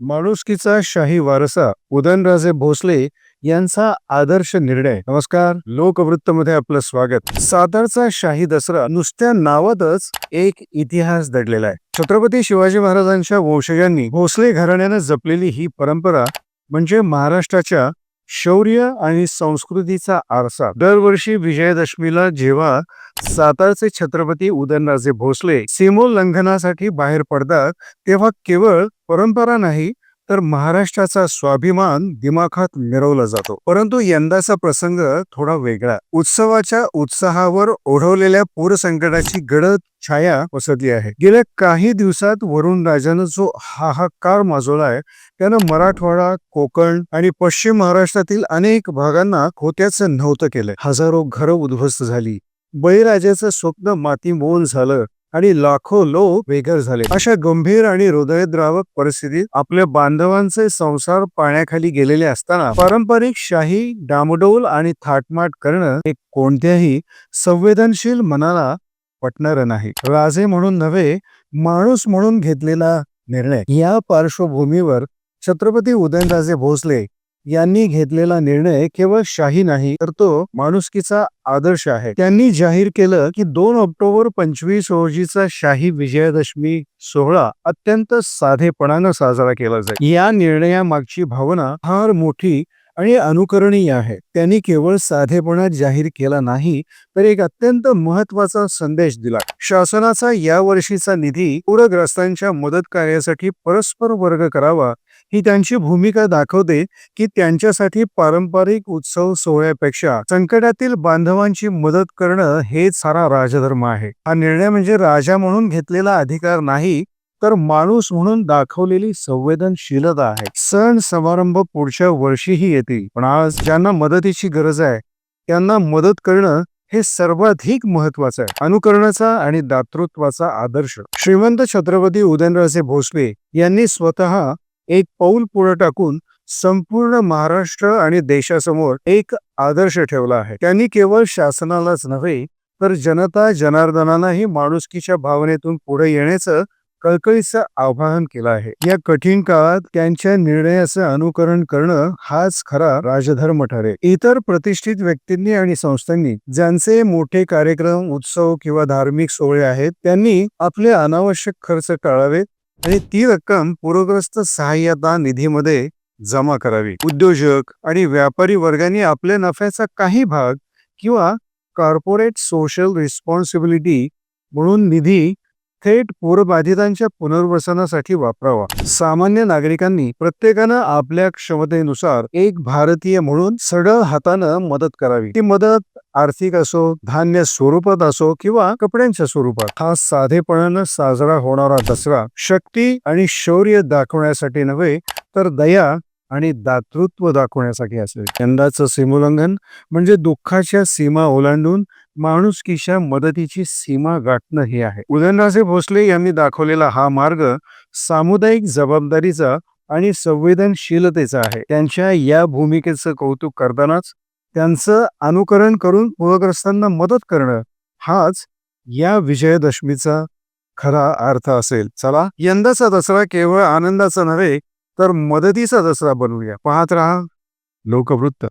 माणुसकीचा शाही वारसा उदयनराजे भोसले यांचा आदर्श निर्णय. नमस्कार. लोकवृत्तमध्ये आपलं स्वागत. सातारचा शाही दसरा नुसत्या नावातच एक इतिहास दडलेला आहे. छत्रपती शिवाजी महाराजांच्या वंशजांनी भोसले घराण्यानं जपलेली ही परंपरा म्हणजे महाराष्ट्राच्या शौर्य आणि संस्कृतीचा आरसा. दरवर्षी विजयादशमीला जेव्हा सातारचे छत्रपती उदयनराजे भोसले सीमोल्लंघनासाठी बाहेर पडतात तेव्हा केवळ परंपरा नाही तर महाराष्ट्राचा स्वाभिमान दिमाखात मिरवला जातो. परंतु यंदाचा प्रसंग थोडा वेगळा. उत्सवाच्या उत्साहावर ओढवलेल्या पूरसंकटाची गडद छाया पसरली आहे. गेल्या काही दिवसात वरुण राजानं जो हाहाकार माजवलाय त्यानं मराठवाडा कोकण आणि पश्चिम महाराष्ट्रातील अनेक भागांना खोत्याचं नव्हतं केलंय. हजारो घरं उद्ध्वस्त झाली. बळीराजाचं स्वप्न मातीमोल झालं. आणि लाखो लोक बेघर झाले. अशा गंभीर आणि हृदयद्रावक परिस्थितीत आपल्या बांधवांचे संसार पाण्याखाली गेलेले असताना पारंपरिक शाही डामडोल आणि थाटमाट करणं हे कोणत्याही संवेदनशील मनाला पटणार नाही. राजे म्हणून नव्हे माणूस म्हणून घेतलेला निर्णय. या पार्श्वभूमीवर छत्रपती उदयनराजे भोसले यांनी घेतलेला निर्णय केवळ शाही नाही तर तो माणुसकीचा आदर्श आहे. त्यांनी जाहीर केलं की दोन ऑक्टोबर पंचवीस रोजीचा शाही विजयादशमी सोहळा अत्यंत साधेपणानं साजरा केला जाईल. या निर्णयामागची भावना फार मोठी आणि अनुकरणीय आहे. त्यांनी केवळ साधेपणा जाहीर केला नाही तर एक अत्यंत महत्त्वाचा संदेश दिला. शासनाचा या वर्षीचा निधी पूरग्रस्तांच्या मदत कार्यासाठी परस्पर वर्ग करावा ही त्यांची भूमिका दाखवते की त्यांच्यासाठी पारंपरिक उत्सव सोहळ्यापेक्षा संकटातील बांधवांची मदत करणं हेच सारा राजधर्म आहे. हा निर्णय म्हणजे राजा म्हणून घेतलेला अधिकार नाही तर माणूस म्हणून दाखवलेली संवेदनशीलता आहे. सण समारंभ पुढच्या वर्षीही येतील पण आज ज्यांना मदतीची गरज आहे त्यांना मदत करणं हे सर्वाधिक महत्वाचं आहे. अनुकरणाचा आणि दातृत्वाचा आदर्श. श्रीमंत छत्रपती उदयनराजे भोसले यांनी स्वतः एक पाऊल पुढे टाकून संपूर्ण महाराष्ट्र आणि देशासमोर एक आदर्श ठेवला आहे. त्यांनी केवळ शासनालाच नव्हे तर जनता जनार्दनालाही माणुसकीच्या भावनेतून पुढे येण्याचं कळकळीचं आवाहन केलं आहे. या कठीण काळात त्यांच्या निर्णयाचं अनुकरण करणं हाच खरा राजधर्म ठरेल. इतर प्रतिष्ठित व्यक्तींनी आणि संस्थांनी ज्यांचे मोठे कार्यक्रम उत्सव किंवा धार्मिक सोहळे आहेत त्यांनी आपले अनावश्यक खर्च टाळावेत आणि ती रक्कम पूरग्रस्त सहाय्यता निधीमध्ये जमा करावी. उद्योजक आणि व्यापारी वर्गाने आपल्या नफ्याचा काही भाग किंवा कॉर्पोरेट सोशल रिस्पॉन्सिबिलिटी म्हणून निधी थेट पूरबाधितांच्या पुनर्वसनासाठी वापरावा. सामान्य नागरिकांनी प्रत्येकानं आपल्या क्षमतेनुसार एक भारतीय म्हणून सडळ हातानं मदत करावी. ती मदत आर्थिक असो धान्य स्वरूपात असो किंवा कपड्यांच्या स्वरूपात हा साधेपणानं साजरा होणारा दसरा शक्ती आणि शौर्य दाखवण्यासाठी नव्हे तर दया आणि दातृत्व दाखवण्यासाठी असेल. यंदाचं सीमोल्लंघन म्हणजे दुःखाच्या सीमा ओलांडून माणुसकीच्या मदतीची सीमा गाठणं हे आहे. उदयनराजे भोसले यांनी दाखवलेला हा मार्ग सामुदायिक जबाबदारीचा आणि संवेदनशीलतेचा आहे. त्यांच्या या भूमिकेचं कौतुक करतानाच त्यांचं अनुकरण करून पूरग्रस्तांना मदत करणं हाच या विजयादशमीचा खरा अर्थ असेल. चला यंदाचा दसरा केवळ आनंदाचा नव्हे तर मदतीचा दसरा बनवूया. पाहत राहा लोकवृत्त.